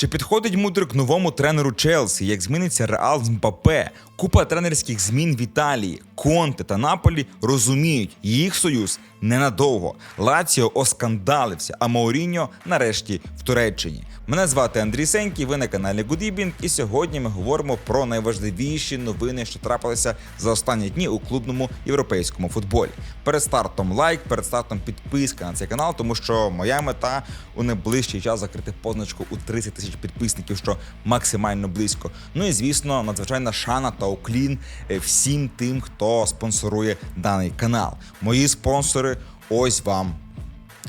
Чи підходить мудрик новому тренеру Челсі? Як зміниться Реал з Мбапе? Купа тренерських змін в Італії, Конте та Наполі розуміють, їх союз ненадовго. Лаціо оскандалився, а Мауріньо нарешті в Туреччині. Мене звати Андрій Сенький, ви на каналі Гудібінг, і сьогодні ми говоримо про найважливіші новини, що трапилися за останні дні у клубному європейському футболі. Перед стартом лайк, перед стартом підписка на цей канал, тому що моя мета у найближчий час закрити позначку у 30 тисяч підписників, що максимально близько. Ну і звісно, надзвичайна шана та уклін е, всім тим, хто спонсорує даний канал. Мої спонсори, ось вам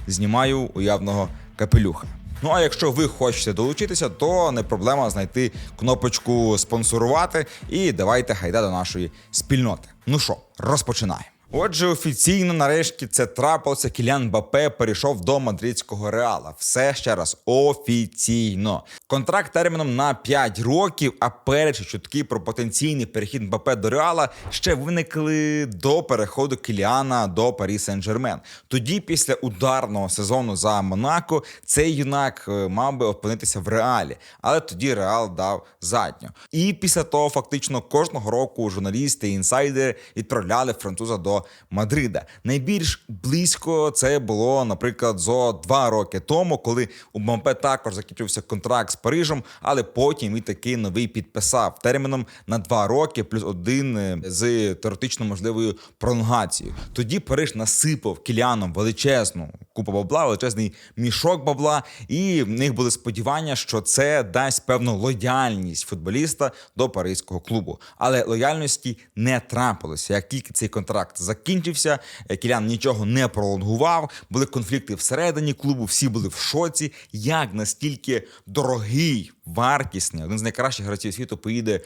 знімаю уявного капелюха. Ну а якщо ви хочете долучитися, то не проблема знайти кнопочку спонсорувати і давайте гайда до нашої спільноти. Ну що, розпочинаємо. Отже, офіційно нарешті це трапилося. Кілян Бапе перейшов до мадридського реала. Все ще раз офіційно. Контракт терміном на 5 років. А перші чутки про потенційний перехід Бапе до реала ще виникли до переходу Кіліана до Парі Сен-Жермен. Тоді, після ударного сезону за Монако, цей юнак е, мав би опинитися в реалі, але тоді Реал дав задню. І після того, фактично, кожного року журналісти і інсайдери відправляли француза до Мадрида. Найбільш близько це було, наприклад, зо два роки тому, коли у Мбаппе також закінчився контракт з Парижем, але потім він такий новий підписав терміном на два роки, плюс один е, з теоретично можливою пролонгацією. Тоді Париж насипав кіліаном величезну купу бабла, величезний мішок бабла, і в них були сподівання, що це дасть певну лояльність футболіста до паризького клубу. Але лояльності не трапилося. Як тільки цей контракт закінчився, е, Кілян нічого не пролонгував. Були конфлікти всередині клубу, всі були в шоці. Як настільки дорогий, вартісний, один з найкращих гравців світу поїде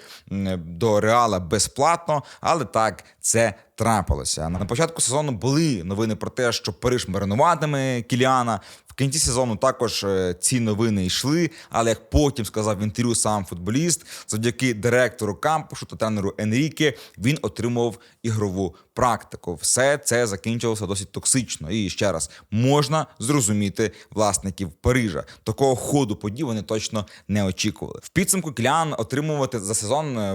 до Реала безплатно, але так це трапилося. На початку сезону були новини про те, що Париж маринуватиме Кіліана. Кінці сезону також е, ці новини йшли. Але як потім сказав в інтерв'ю сам футболіст, завдяки директору кампушу та тренеру Енріке, він отримував ігрову практику. Все це закінчилося досить токсично. І ще раз можна зрозуміти власників Парижа. Такого ходу подій вони точно не очікували. В підсумку Кілян отримувати за сезон е,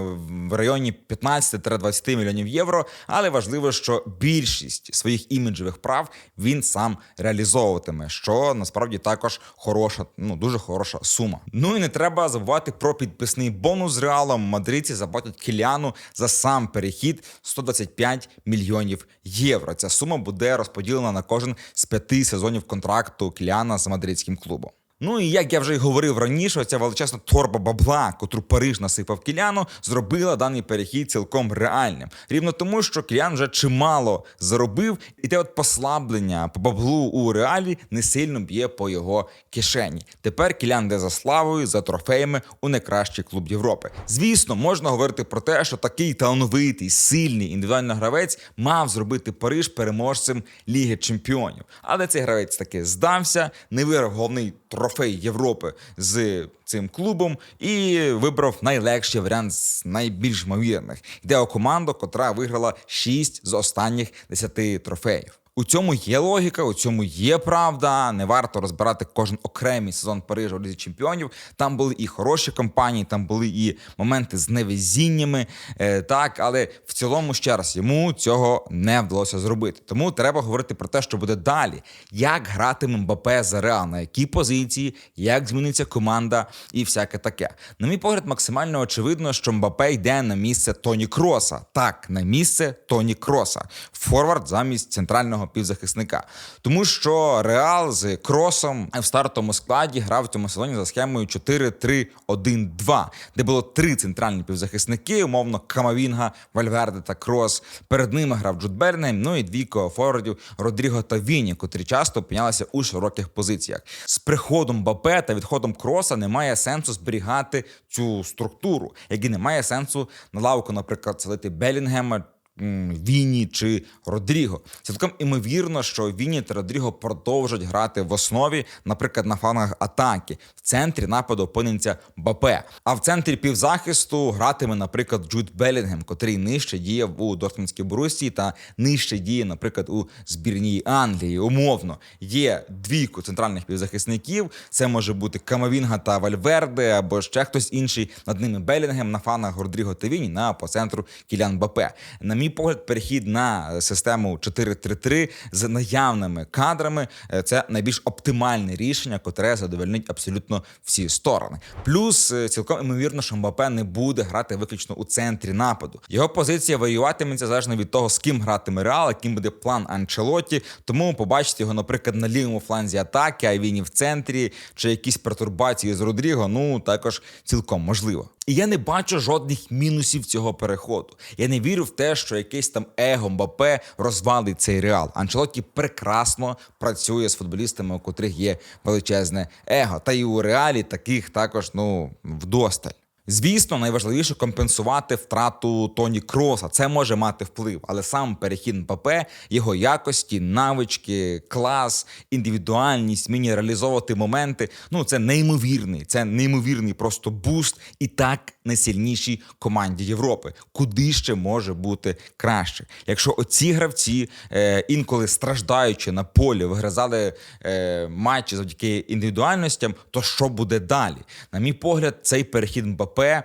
в районі 15-20 мільйонів євро. Але важливо, що більшість своїх іміджевих прав він сам реалізовуватиме, що насправді також хороша, ну дуже хороша сума. Ну і не треба забувати про підписний бонус з реалом. Мадридці заплатять Кіліану за сам перехід 125 мільйонів євро. Ця сума буде розподілена на кожен з п'яти сезонів контракту Кіліана з мадридським клубом. Ну і як я вже й говорив раніше, ця величезна торба бабла, котру Париж насипав Кіляну, зробила даний перехід цілком реальним. Рівно тому, що Кілян вже чимало заробив, і те от послаблення по баблу у реалі не сильно б'є по його кишені. Тепер Кілян йде за славою, за трофеями у найкращий клуб Європи. Звісно, можна говорити про те, що такий талановитий, сильний індивідуальний гравець мав зробити Париж переможцем Ліги Чемпіонів. Але цей гравець таки здався, не виграв головний трофей Європи з цим клубом і вибрав найлегший варіант з найбільш ймовірних. Йде у команду, котра виграла 6 з останніх 10 трофеїв. У цьому є логіка, у цьому є правда. Не варто розбирати кожен окремий сезон Парижа у Лізі Чемпіонів. Там були і хороші компанії, там були і моменти з невезіннями. Е, так, але в цілому ще раз йому цього не вдалося зробити. Тому треба говорити про те, що буде далі. Як гратиме Мбапе за Реал, на якій позиції, як зміниться команда і всяке таке. На мій погляд, максимально очевидно, що Мбапе йде на місце Тоні Кроса. Так, на місце Тоні Кроса. Форвард замість центрального півзахисника. Тому що Реал з Кросом в стартовому складі грав в цьому сезоні за схемою 4-3-1-2, де було три центральні півзахисники, умовно Камавінга, Вальверде та Крос. Перед ними грав Джуд Бернем, ну і двійко форвардів Родріго та Віні, котрі часто опинялися у широких позиціях. З приходом Бапе та відходом Кроса немає сенсу зберігати цю структуру, як і немає сенсу на лавку, наприклад, селити Белінгема Віні чи Родріго. Цілком імовірно, що Віні та Родріго продовжать грати в основі, наприклад, на флангах атаки. В центрі нападу опиниться Бапе. А в центрі півзахисту гратиме, наприклад, Джуд Белінгем, котрий нижче діяв у Дортмундській Борусії та нижче діє, наприклад, у збірній Англії. Умовно є двійку центральних півзахисників. Це може бути Камавінга та Вальверде, або ще хтось інший над ними Белінгем на фанах Родріго та Віні, на по центру Кілян Бапе. На мій погляд, перехід на систему 4-3-3 з наявними кадрами е, це найбільш оптимальне рішення, котре задовольнить абсолютно всі сторони. Плюс е, цілком імовірно, що Мбапе не буде грати виключно у центрі нападу. Його позиція варіюватиметься залежно від того, з ким гратиме Реал, яким буде план Анчелоті. Тому побачите його, наприклад, на лівому фланзі атаки, а він і в центрі, чи якісь пертурбації з Родріго. Ну також цілком можливо. І я не бачу жодних мінусів цього переходу. Я не вірю в те, що якийсь там его Мбапе розвалить цей реал. Анчелоті прекрасно працює з футболістами, у котрих є величезне его. Та й у реалі таких також ну вдосталь. Звісно, найважливіше компенсувати втрату Тоні Кроса. Це може мати вплив, але сам перехід МПП, його якості, навички, клас, індивідуальність, вміння реалізовувати моменти. Ну це неймовірний, це неймовірний просто буст і так найсильнішій команді Європи. Куди ще може бути краще? Якщо оці гравці е, інколи страждаючи на полі, вигризали е, матчі завдяки індивідуальностям, то що буде далі? На мій погляд, цей перехід Мбапе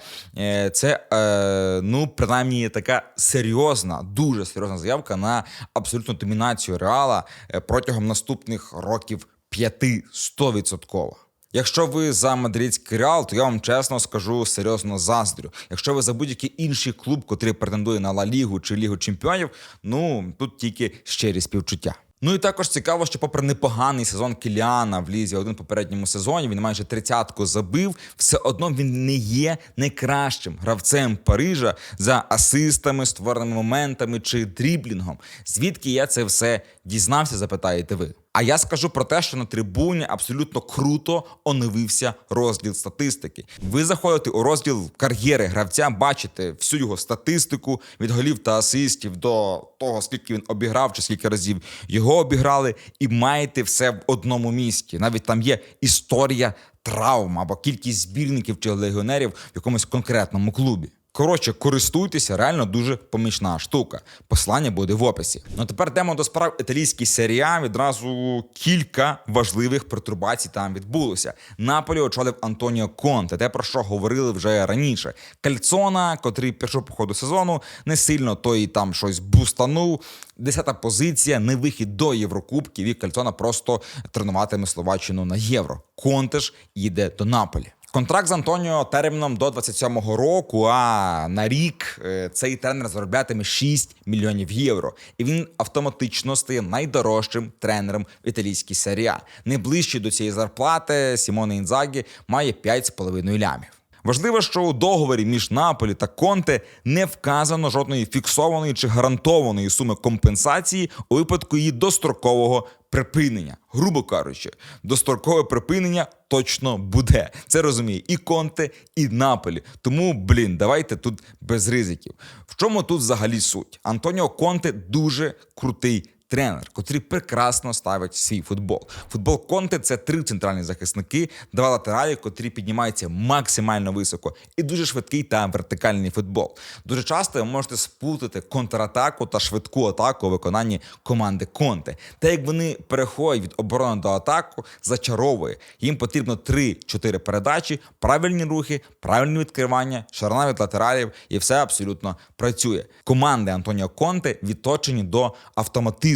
це е, ну принаймні така серйозна, дуже серйозна заявка на абсолютну домінацію реала е, протягом наступних років п'яти 100%. Якщо ви за мадридський реал, то я вам чесно скажу серйозно заздрю. Якщо ви за будь-який інший клуб, котрий претендує на Ла Лігу чи Лігу Чемпіонів, ну тут тільки щирі співчуття. Ну і також цікаво, що попри непоганий сезон Кіліана в лізі один попередньому сезоні, він майже тридцятку забив. Все одно він не є найкращим гравцем Парижа за асистами, створеними моментами чи дріблінгом. Звідки я це все дізнався? Запитаєте ви. А я скажу про те, що на трибуні абсолютно круто оновився розділ статистики. Ви заходите у розділ кар'єри гравця, бачите всю його статистику від голів та асистів до того, скільки він обіграв, чи скільки разів його обіграли, і маєте все в одному місці. Навіть там є історія травм або кількість збірників чи легіонерів в якомусь конкретному клубі. Коротше, користуйтеся, реально дуже помічна штука. Послання буде в описі. Ну тепер йдемо до справ італійській серія. Відразу кілька важливих пертурбацій там відбулося. Наполі очолив Антоніо Конте, те про що говорили вже раніше. Кальцона, котрий пішов по ходу сезону, не сильно той там щось бустанув. Десята позиція, не вихід до Єврокубків. І Кальцона просто тренуватиме Словаччину на євро. Конте ж їде до Наполі. Контракт з Антоніо терміном до 27-го року. А на рік е, цей тренер зароблятиме 6 мільйонів євро, і він автоматично стає найдорожчим тренером в італійській серії. А. Найближчий до цієї зарплати Сімоне Інзагі має 5,5 лямів. Важливо, що у договорі між Наполі та Конте не вказано жодної фіксованої чи гарантованої суми компенсації у випадку її дострокового припинення. Грубо кажучи, дострокове припинення точно буде. Це розуміє і Конте, і Наполі. Тому, блін, давайте тут без ризиків. В чому тут взагалі суть? Антоніо Конте дуже крутий тренер, котрий прекрасно ставить свій футбол. Футбол Конте це три центральні захисники, два латералі, котрі піднімаються максимально високо, і дуже швидкий та вертикальний футбол. Дуже часто ви можете сплутати контратаку та швидку атаку у виконанні команди Конте. Та як вони переходять від оборони до атаку, зачаровує. Їм потрібно 3-4 передачі, правильні рухи, правильні відкривання, шарна від латералів, і все абсолютно працює. Команди Антоніо Конте відточені до автоматизму.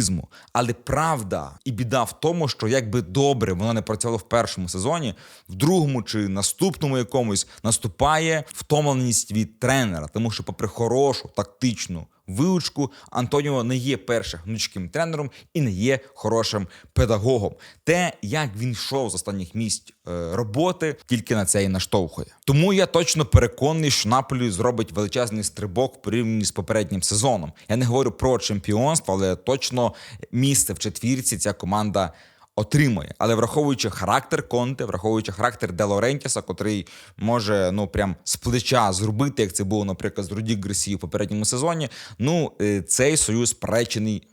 Але правда і біда в тому, що якби добре воно не працювала в першому сезоні, в другому чи наступному якомусь наступає втомленість від тренера, тому що, попри хорошу тактичну вивчку, Антоніо не є першим гнучким тренером і не є хорошим педагогом. Те, як він йшов з останніх місць е, роботи, тільки на це і наштовхує. Тому я точно переконаний, що Наполі зробить величезний стрибок в порівнянні з попереднім сезоном. Я не говорю про чемпіонство, але точно місце в четвірці ця команда отримує. Але враховуючи характер Конте, враховуючи характер Де Лорентіса, котрий може ну прям з плеча зробити, як це було, наприклад, з Руді Гресі в попередньому сезоні. Ну, е, цей союз пречений.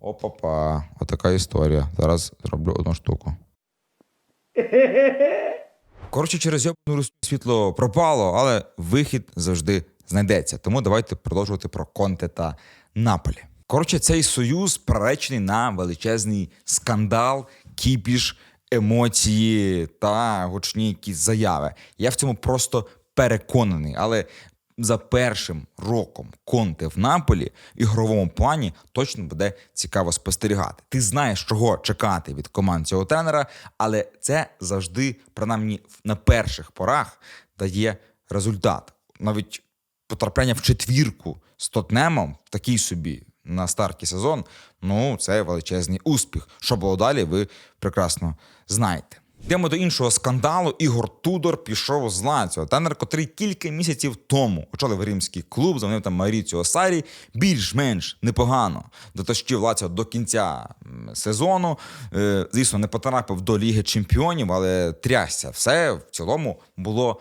Опа-па, отака історія. Зараз зроблю одну штуку. Коротше, через Росію світло пропало, але вихід завжди знайдеться. Тому давайте продовжувати про Конте та Наполі. Коротше, цей союз приречений на величезний скандал, кіпіш, емоції та гучні якісь заяви. Я в цьому просто переконаний, але за першим роком Конте в Наполі ігровому плані точно буде цікаво спостерігати. Ти знаєш, чого чекати від команд цього тренера, але це завжди, принаймні, на перших порах дає результат. Навіть потрапляння в четвірку з Тотнемом, такий собі на старті сезон, ну це величезний успіх. Що було далі, ви прекрасно знаєте. Йдемо до іншого скандалу. Ігор Тудор пішов з Лаціо. Тренер, котрий кілька місяців тому очолив римський клуб, замінив там Маріціо Сарі, більш-менш непогано дотащив Лаціо до кінця сезону. Е, Звісно, не потрапив до Ліги Чемпіонів, але трясся. Все в цілому було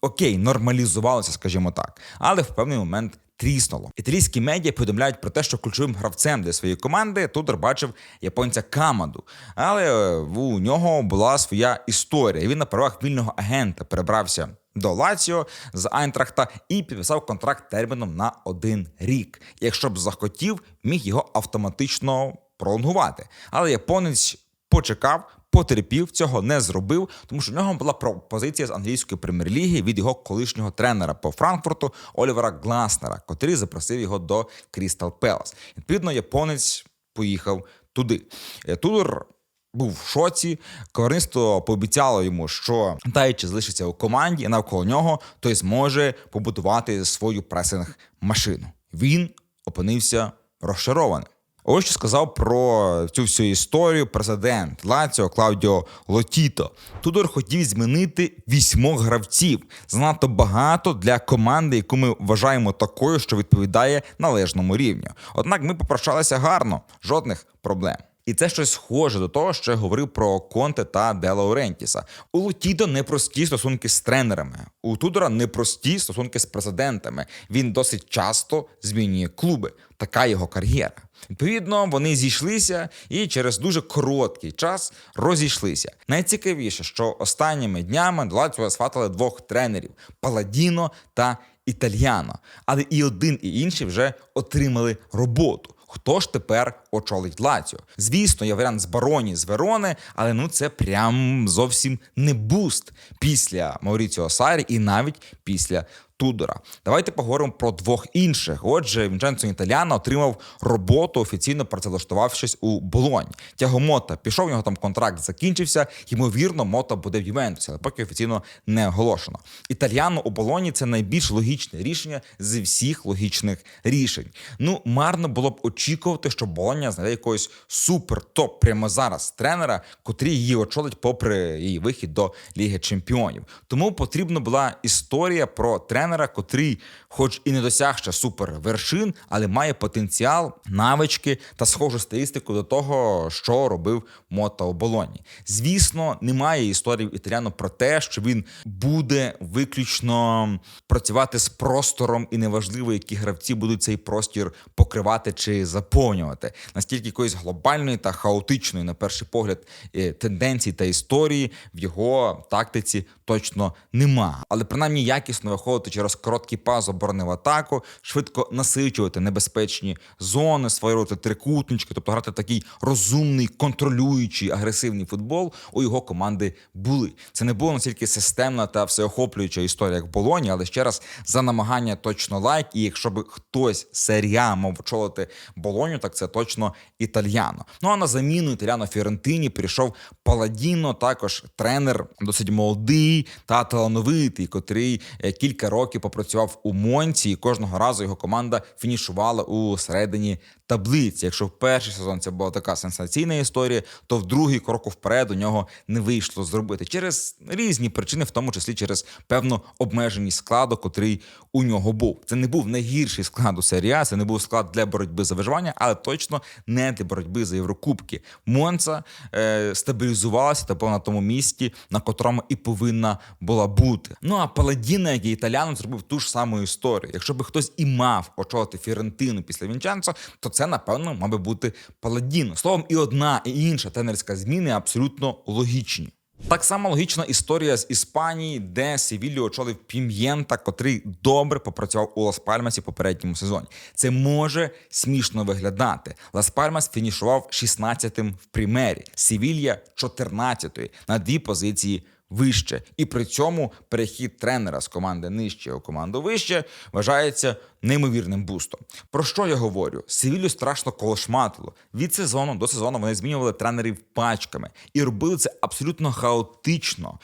окей, нормалізувалося, скажімо так. Але в певний момент тріснуло. Італійські медіа повідомляють про те, що ключовим гравцем для своєї команди Тудор бачив японця Камаду. Але е, у нього була своя історія. Він на правах вільного агента перебрався до Лаціо з Айнтрахта і підписав контракт терміном на один рік. Якщо б захотів, міг його автоматично пролонгувати. Але японець почекав. Потерпів, цього не зробив, тому що в нього була пропозиція з англійської прем'єр-ліги від його колишнього тренера по Франкфурту Олівера Гласнера, котрий запросив його до Крістал Пелас. Відповідно, японець поїхав туди. Е, Тудор був в шоці. Керівництво пообіцяло йому, що Тайчі залишиться у команді, і навколо нього той зможе побудувати свою пресинг машину. Він опинився розчарованим. Ось що сказав про цю всю історію президент Лаціо Клаудіо Лотіто. Тудор хотів змінити вісьмох гравців. Занадто багато для команди, яку ми вважаємо такою, що відповідає належному рівню. Однак ми попрощалися гарно, жодних проблем. І це щось схоже до того, що я говорив про Конте та Де Лаурентіса. У Лутідо непрості стосунки з тренерами. У Тудора непрості стосунки з президентами. Він досить часто змінює клуби. Така його кар'єра. Відповідно, вони зійшлися і через дуже короткий час розійшлися. Найцікавіше, що останніми днями до Лаціо схватили двох тренерів Паладіно та Італьяно. Але і один, і інший вже отримали роботу. Хто ж тепер очолить Лаціо? Звісно, є варіант з Бароні з Верони, але ну це прям зовсім не буст після Мауріціо Сарі і навіть після Тудора. Давайте поговоримо про двох інших. Отже, Вінченцо Італіано отримав роботу, офіційно працевлаштувавшись у Болоні. Тяго Мота пішов, у нього там контракт закінчився. Ймовірно, Мота буде в Ювентусі, але поки офіційно не оголошено. Італіано у Болоні це найбільш логічне рішення з всіх логічних рішень. Ну, марно було б очікувати, що Болоня знайде якогось супер-топ прямо зараз тренера, котрий її очолить попри її вихід до Ліги Чемпіонів. Тому потрібна була історія про тренера тренера, котрий, хоч і не досяг ще супер вершин, але має потенціал, навички та схожу стилістику до того, що робив Мота у Болоні. Звісно, немає історії італіану про те, що він буде виключно працювати з простором, і неважливо, які гравці будуть цей простір покривати чи заповнювати. Настільки якоїсь глобальної та хаотичної, на перший погляд, е, тенденції та історії в його тактиці точно нема. Але принаймні якісно виходити через короткий паз оборони в атаку, швидко насичувати небезпечні зони, створювати трикутнички, тобто грати такий розумний, контролюючий, агресивний футбол у його команди були. Це не було настільки системна та всеохоплююча історія, як в Болоні, але ще раз за намагання точно лайк. І якщо би хтось серія мав очолити Болоню, так це точно італьяно. Ну а на заміну італьяно Фіорентині прийшов Паладіно, також тренер досить молодий та талановитий, котрий е, кілька років попрацював у Монці, і кожного разу його команда фінішувала у середині таблиці. Якщо в перший сезон це була така сенсаційна історія, то в другий кроку вперед у нього не вийшло зробити через різні причини, в тому числі через певну обмеженість складу, котрий у нього був. Це не був найгірший склад у серії це не був склад для боротьби за виживання, але точно не для боротьби за Єврокубки. Монца е, стабілізувалася та була на тому місці, на котрому і повинна була бути. Ну а Паладіна, як і італянин, зробив ту ж саму історію. Якщо би хтось і мав очолити Фірентину після Вінченцо, то це напевно мав би бути Паладіно. Словом, і одна, і інша тренерська зміни абсолютно логічні. Так само логічна історія з Іспанії, де Севілью очолив Пім'єнта, котрий добре попрацював у Лас Пальмасі в попередньому сезоні. Це може смішно виглядати. Лас Пальмас фінішував 16-тим в примері, Севілья 14-ї на дві позиції вище. І при цьому перехід тренера з команди нижче у команду вище вважається неймовірним бустом. Про що я говорю? Севілью страшно колошматило. Від сезону до сезону вони змінювали тренерів пачками і робили це абсолютно хаотично,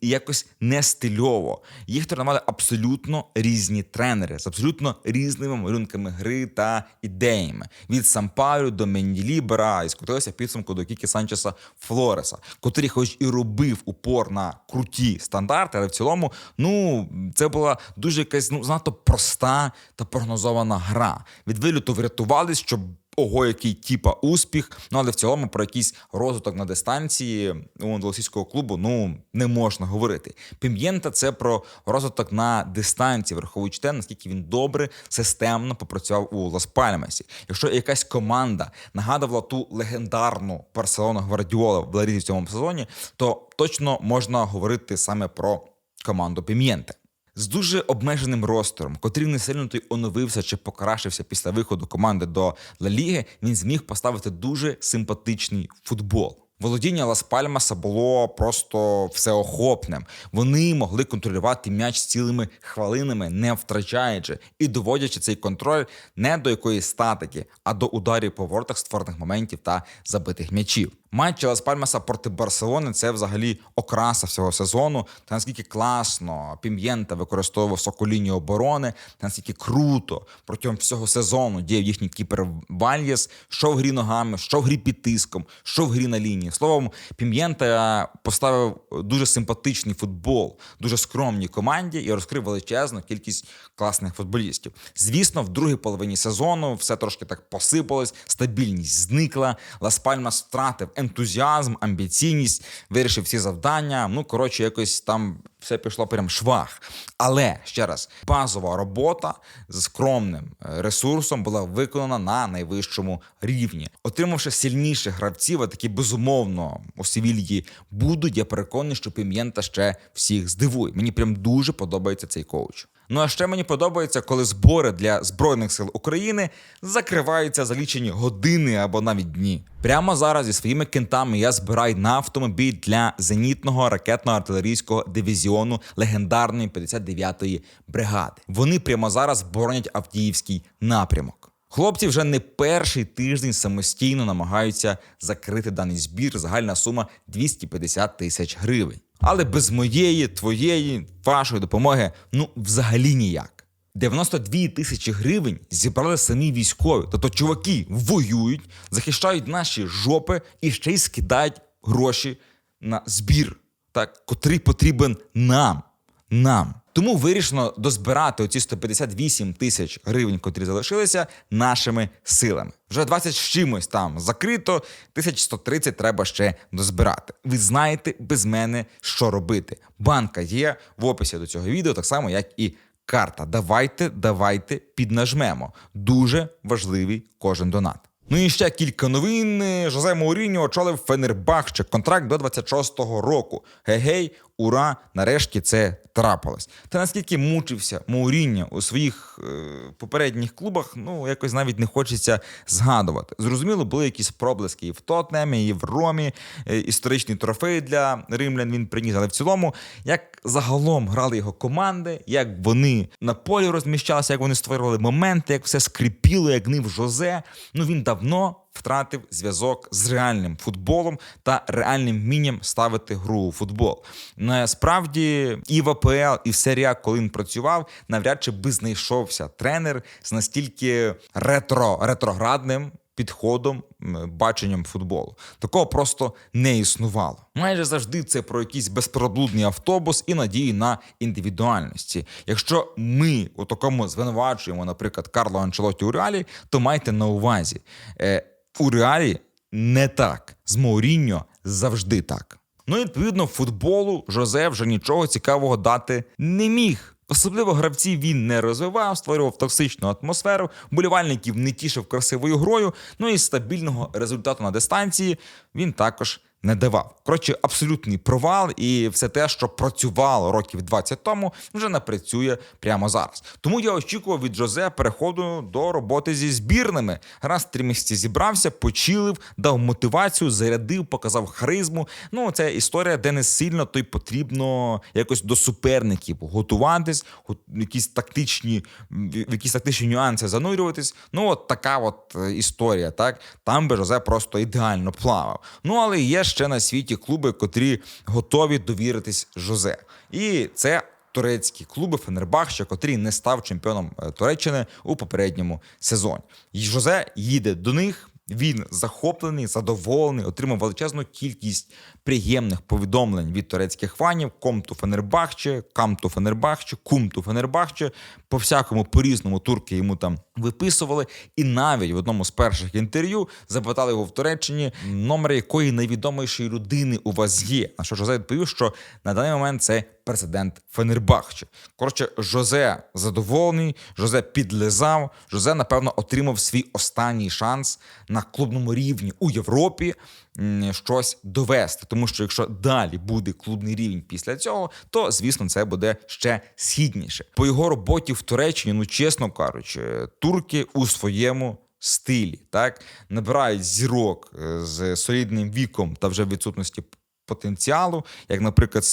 якось не стильово. Їх тренували абсолютно різні тренери з абсолютно різними малюнками гри та ідеями. Від Сампарю до Менділібера і скотилися підсумку до Кікі Санчеса Флореса, котрий, хоч і робив упор на круті стандарти, але в цілому, ну це була дуже якась ну занадто проста та прогнозована гра. Від виліту врятувались, щоб ого, який типа успіх. Ну але в цілому про якийсь розвиток на дистанції у андалусійського клубу ну не можна говорити. Пім'єнта це про розвиток на дистанції, враховуючи те, наскільки він добре, системно попрацював у Лас Пальмасі. Якщо якась команда нагадувала ту легендарну Барселону Гвардіола в Ларізі в цьому сезоні, то точно можна говорити саме про команду Пім'єнте з дуже обмеженим ростером, котрий не сильно той оновився чи покращився після виходу команди до Ла Ліги, він зміг поставити дуже симпатичний футбол. Володіння Лас Пальмаса було просто всеохопним. Вони могли контролювати м'яч цілими хвилинами, не втрачаючи і доводячи цей контроль не до якоїсь статики, а до ударів по воротах створених моментів та забитих м'ячів. Матч Лас Пальмаса проти Барселони це взагалі окраса всього сезону. Та наскільки класно Пім'єнта використовував високу оборони, та наскільки круто протягом всього сезону діяв їхній кіпер Вальєс, що в грі ногами, що в грі під тиском, що в грі на лінії. Словом, Пім'єнта поставив дуже симпатичний футбол, дуже скромній команді і розкрив величезну кількість класних футболістів. Звісно, в другій половині сезону все трошки так посипалось, стабільність зникла. Лас Пальмас втратив ентузіазм, амбіційність, вирішив всі завдання. Ну, коротше, якось там все пішло прям швах. Але ще раз, базова робота з скромним е, ресурсом була виконана на найвищому рівні. Отримавши сильніших гравців, а такі безумовно у Севільї будуть. Я переконаний, що Пім'єнта ще всіх здивує. Мені прям дуже подобається цей коуч. Ну а ще мені подобається, коли збори для збройних сил України закриваються за лічені години або навіть дні. Прямо зараз зі своїми кентами я збираю на автомобіль для зенітного ракетно-артилерійського дивізіону легендарної 59-ї бригади. Вони прямо зараз боронять Авдіївський напрямок. Хлопці вже не перший тиждень самостійно намагаються закрити даний збір. Загальна сума 250 тисяч гривень. Але без моєї, твоєї, вашої допомоги ну взагалі ніяк. 92 тисячі гривень зібрали самі військові. Тобто чуваки воюють, захищають наші жопи і ще й скидають гроші на збір, так, котрий потрібен нам. Нам. Тому вирішено дозбирати оці 158 тисяч гривень, котрі залишилися, нашими силами. Вже 20 з чимось там закрито, 1130 треба ще дозбирати. Ви знаєте без мене, що робити. Банка є в описі до цього відео, так само, як і карта. Давайте, давайте піднажмемо. Дуже важливий кожен донат. Ну і ще кілька новин. Жозе Мауріньо очолив Фенербахче контракт до 26-го року. Гей-гей, ура! Нарешті це трапилось. Та наскільки мучився Мауріньо у своїх е, попередніх клубах, ну якось навіть не хочеться згадувати. Зрозуміло, були якісь проблески і в Тотнемі, і в Ромі. Е, історичний трофей для римлян він приніс. Але в цілому, як загалом грали його команди, як вони на полі розміщалися, як вони створювали моменти, як все скрипіло, як нив Жозе. Ну він давно втратив зв'язок з реальним футболом та реальним вмінням ставити гру у футбол. Насправді і в АПЛ, і в серія, коли він працював, навряд чи би знайшовся тренер з настільки ретро ретроградним підходом, баченням футболу. Такого просто не існувало. Майже завжди це про якийсь безпроблудний автобус і надії на індивідуальності. Якщо ми у такому звинувачуємо, наприклад, Карло Анчелоті у реалі, то майте на увазі, е, у реалі не так. З Мауріньо завжди так. Ну і відповідно футболу Жозе вже нічого цікавого дати не міг. Особливо гравців він не розвивав, створював токсичну атмосферу, болівальників не тішив красивою грою. Ну і стабільного результату на дистанції він також не давав. Коротше, абсолютний провал, і все те, що працювало років 20 тому, вже не працює прямо зараз. Тому я очікував від Жозе переходу до роботи зі збірними. Раз три місяці зібрався, почилив, дав мотивацію, зарядив, показав харизму. Ну, це історія, де не сильно то й потрібно якось до суперників готуватись, якісь тактичні, якісь тактичні нюанси занурюватись. Ну, от така от е, історія, так там би Жозе просто ідеально плавав. Ну але є ще на світі клуби, котрі готові довіритись Жозе. І це турецькі клуби Фенербахче, котрий не став чемпіоном е, Туреччини у попередньому сезоні. І Жозе їде до них. Він захоплений, задоволений, отримав величезну кількість приємних повідомлень від турецьких фанів. Комту Фенербахче, Камту Фенербахче, Кумту Фенербахче. По всякому по-різному турки йому там виписували. І навіть в одному з перших інтерв'ю запитали його в Туреччині, номер якої найвідомішої людини у вас є. На що Жозе відповів, що на даний момент це президент Фенербахче. Коротше, Жозе задоволений, Жозе підлизав. Жозе, напевно, отримав свій останній шанс на клубному рівні у Європі щось довести. Тому що якщо далі буде клубний рівень після цього, то звісно це буде ще східніше. По його роботі в Туреччині, ну чесно кажучи, турки у своєму. Стилі так набирають зірок е, з солідним віком та вже відсутності потенціалу, як, наприклад,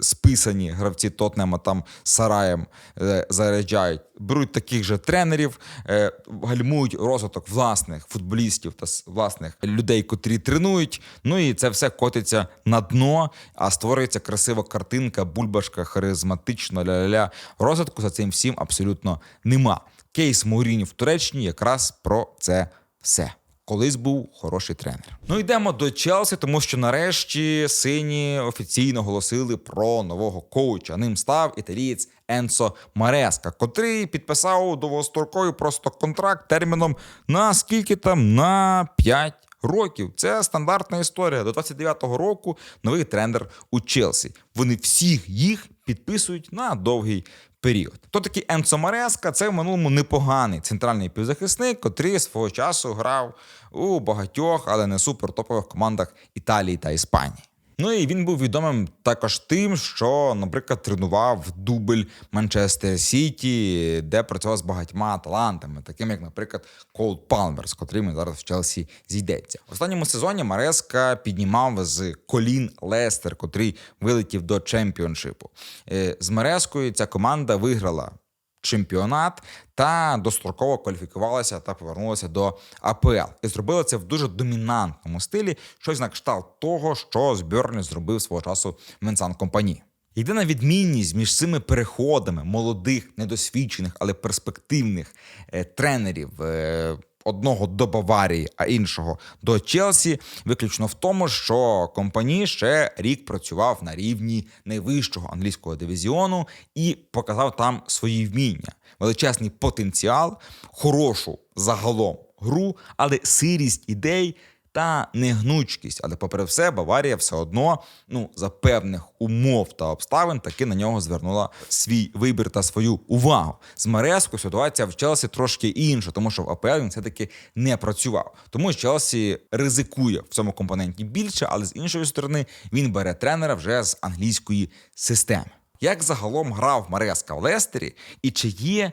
списані гравці Тотнема там Сараєм е, заряджають, беруть таких же тренерів, е, гальмують розвиток власних футболістів та власних людей, котрі тренують. Ну і це все котиться на дно, а створюється красива картинка, бульбашка, харизматично, ля-ля-ля. Розвитку за цим всім абсолютно нема. Кейс Мауріні в Туреччині якраз про це все. Колись був хороший тренер. Ну йдемо до Челсі, тому що нарешті сині офіційно оголосили про нового коуча. Ним став італієць Енсо Мареска, котрий підписав довгостроковий просто контракт терміном на скільки там на 5 років. Це стандартна історія. До 29-го року новий тренер у Челсі. Вони всіх їх підписують на довгий період. То такий Енцо Мареска? Це в минулому непоганий центральний півзахисник, котрий свого часу грав у багатьох, але не супертопових командах Італії та Іспанії. Ну і він був відомим також тим, що, наприклад, тренував дубль Манчестер Сіті, де працював з багатьма талантами, таким як, наприклад, Кол Палмер, з котрим зараз в Челсі зійдеться. В останньому сезоні Мареска піднімав з колін Лестер, котрий вилетів до чемпіоншипу. Е, З Марескою ця команда виграла чемпіонат та достроково кваліфікувалася та повернулася до АПЛ. І зробила це в дуже домінантному стилі, щось на кшталт того, що з Бьорні зробив свого часу Менсан Компані. Єдина відмінність між цими переходами молодих, недосвідчених, але перспективних е, тренерів. Одного до Баварії, а іншого до Челсі, виключно в тому, що компанії ще рік працював на рівні найвищого англійського дивізіону і показав там свої вміння, величезний потенціал, хорошу загалом гру, але сирість ідей та негнучкість. Але, попри все, Баварія все одно, ну за певних умов та обставин, таки на нього звернула свій вибір та свою увагу. З Мареско ситуація в Челсі трошки інша, тому що в АПЛ він все-таки не працював. Тому Челсі ризикує в цьому компоненті більше, але з іншої сторони він бере тренера вже з англійської системи. Як загалом грав Мареска в Лестері, і чи є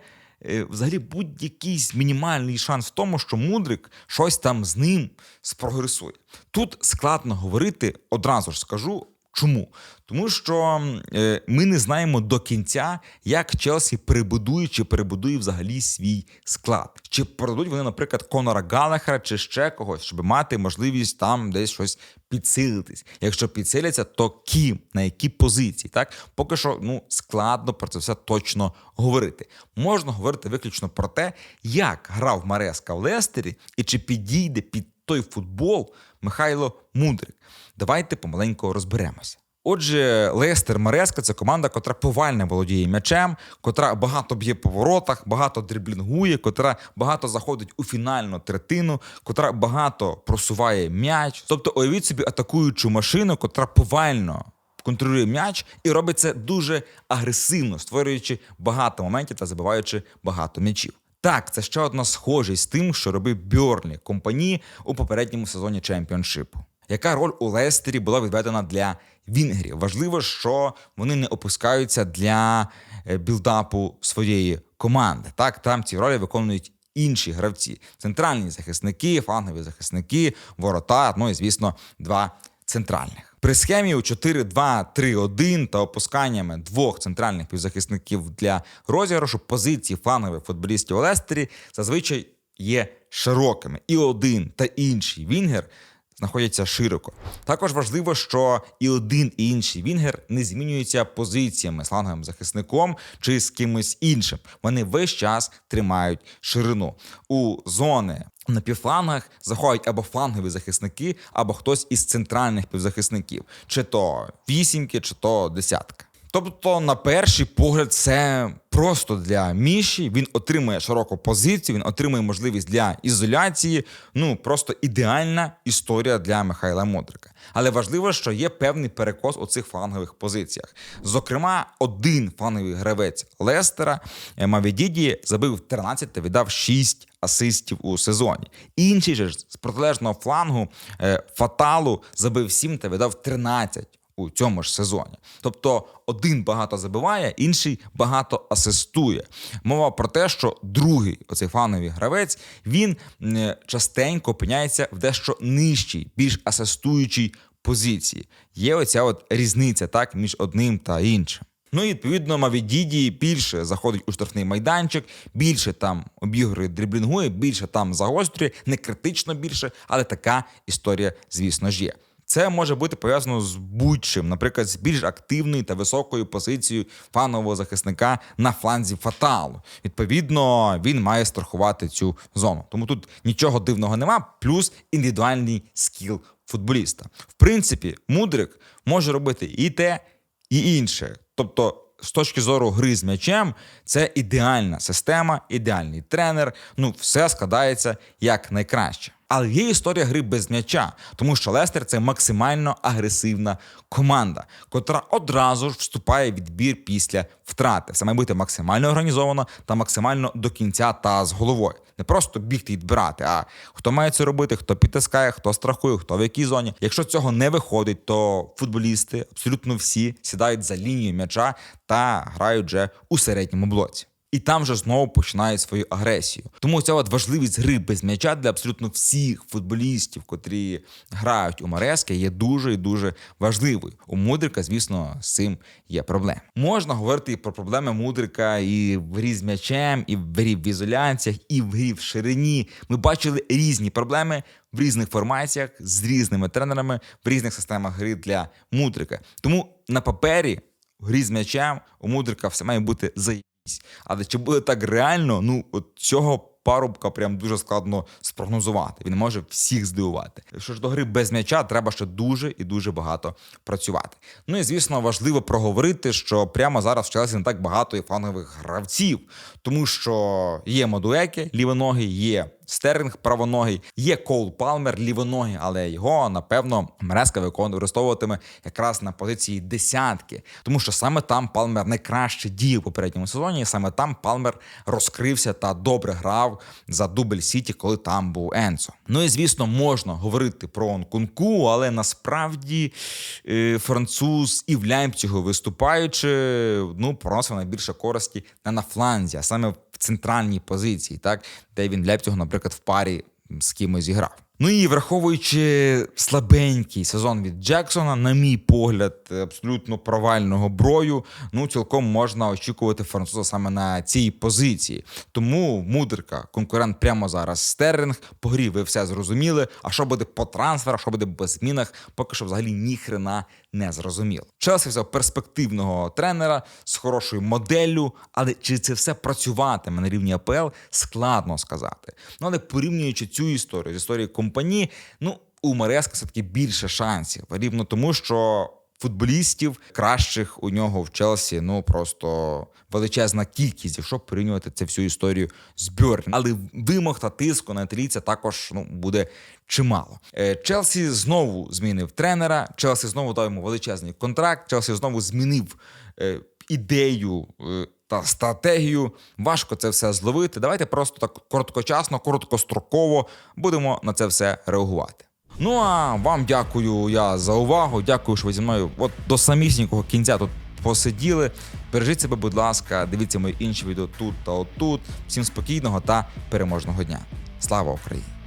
взагалі будь-який мінімальний шанс в тому, що Мудрик щось там з ним спрогресує. Тут складно говорити, одразу ж скажу, Чому? Тому що е, ми не знаємо до кінця, як Челсі перебудує чи перебудує взагалі свій склад. Чи продадуть вони, наприклад, Конора Галахера чи ще когось, щоб мати можливість там десь щось підсилитись. Якщо підсиляться, то ким на які позиції? Так поки що ну складно про це все точно говорити. Можна говорити виключно про те, як грав Мареска в Лестері і чи підійде під той футбол Михайло Мудрик. Давайте помаленько розберемося. Отже, Лестер Мареска це команда, котра повально володіє м'ячем, котра багато б'є по воротах, багато дриблінгує, котра багато заходить у фінальну третину, котра багато просуває м'яч. Тобто, уявіть собі атакуючу машину, котра повально контролює м'яч і робить це дуже агресивно, створюючи багато моментів та забиваючи багато м'ячів. Так, це ще одна схожість з тим, що робив Бьорлі компанії у попередньому сезоні чемпіоншипу. Яка роль у Лестері була відведена для Вінгерів? Важливо, що вони не опускаються для е, білдапу своєї команди. Так, там ці ролі виконують інші гравці: центральні захисники, флангові захисники, ворота, ну і звісно, два центральних. При схемі у 4-2-3-1 та опусканнями двох центральних півзахисників для розіграшу позиції флангових футболістів у Лестері зазвичай є широкими. І один та інший Вінгер знаходяться широко. Також важливо, що і один і інший Вінгер не змінюються позиціями з фланговим захисником чи з кимось іншим. Вони весь час тримають ширину у зони. На півфлангах заходять або флангові захисники, або хтось із центральних півзахисників, чи то вісімки, чи то десятка. Тобто, на перший погляд, це просто для Міші. Він отримує широку позицію, він отримує можливість для ізоляції. Ну просто ідеальна історія для Михайла Модрика. Але важливо, що є певний перекос у цих флангових позиціях. Зокрема, один фланговий гравець Лестера е, Мавідіді забив 13 та віддав 6 асистів у сезоні. Інший же з протилежного флангу е, Фаталу забив 7 та віддав 13 у цьому ж сезоні. Тобто один багато забиває, інший багато асистує. Мова про те, що другий, оцей фановий гравець, він частенько опиняється в дещо нижчій, більш асистуючій позиції. Є оця от різниця так між одним та іншим. Ну і відповідно Мавідіді більше заходить у штрафний майданчик, більше там обігрує дриблінгує, більше там загострює, не критично більше, але така історія, звісно ж є. Це може бути пов'язано з будь-чим, наприклад, з більш активною та високою позицією фанового захисника на фланзі фаталу. Відповідно, він має страхувати цю зону. Тому тут нічого дивного нема, плюс індивідуальний скіл футболіста. В принципі, мудрик може робити і те, і інше. Тобто. З точки зору гри з м'ячем, це ідеальна система, ідеальний тренер. Ну, все складається як найкраще. Але є історія гри без м'яча, тому що Лестер це максимально агресивна команда, котра одразу ж вступає в відбір після втрати. Все має бути максимально організовано та максимально до кінця та з головою. Не просто бігти і відбирати, а хто має це робити, хто підтискає, хто страхує, хто в якій зоні. Якщо цього не виходить, то футболісти абсолютно всі сідають за лінію м'яча та грають вже у середньому блоці і там вже знову починають свою агресію. Тому ця от важливість гри без м'яча для абсолютно всіх футболістів, котрі грають у Марески, є дуже і дуже важливою. У Мудрика, звісно, з цим є проблеми. Можна говорити і про проблеми Мудрика і в грі з м'ячем, і в грі в ізоляціях, і в грі в ширині. Ми бачили різні проблеми. В різних формаціях з різними тренерами в різних системах гри для мудрика. Тому на папері грі з м'ячем у мудрика все має бути за. Але чи буде так реально? Ну, от цього парубка прям дуже складно спрогнозувати. Він може всіх здивувати. Якщо ж до гри без м'яча, треба ще дуже і дуже багато працювати. Ну і звісно, важливо проговорити, що прямо зараз в Челсі не так багато і флангових гравців, тому що є модуеки лівоногий, є Стерлінг правоногий, є Коул Палмер лівоногий, але його напевно Мереска використовуватиме якраз на позиції десятки, тому що саме там Палмер найкраще діяв у попередньому сезоні. і Саме там Палмер розкрився та добре грав за дубль Сіті, коли там був Енцо. Ну і звісно, можна говорити про Онкунку, але насправді е, француз і в Лямпцігу виступаючи, ну проносив найбільше користі не на фланзі, а саме в центральній позиції, так де він Лепцього, наприклад, в парі з кимось зіграв. Ну і враховуючи слабенький сезон від Джексона, на мій погляд, абсолютно провального брою, ну цілком можна очікувати француза саме на цій позиції. Тому мудрика, конкурент прямо зараз Стерлінг. По грі ви все зрозуміли. А що буде по трансферах, що буде по змінах, поки що взагалі ніхрена не зрозуміло. Челсі взяв перспективного тренера з хорошою моделлю, але чи це все працюватиме на рівні АПЛ, складно сказати. Ну але порівнюючи цю історію з історією компанії, ну у Мареска все-таки більше шансів. Рівно тому, що футболістів кращих у нього в Челсі ну просто величезна кількість, якщо порівнювати це всю історію з Бьорн. Але вимог та тиску на італійця також ну буде чимало. Е, Челсі знову змінив тренера. Челсі знову дав йому величезний контракт. Челсі знову змінив е, ідею. е, та стратегію важко це все зловити. Давайте просто так короткочасно, короткостроково будемо на це все реагувати. Ну а вам дякую я за увагу. Дякую, що ви зі мною от до самісінького кінця тут посиділи. Бережіть себе, будь ласка, дивіться мої інші відео тут та отут. Всім спокійного та переможного дня. Слава Україні!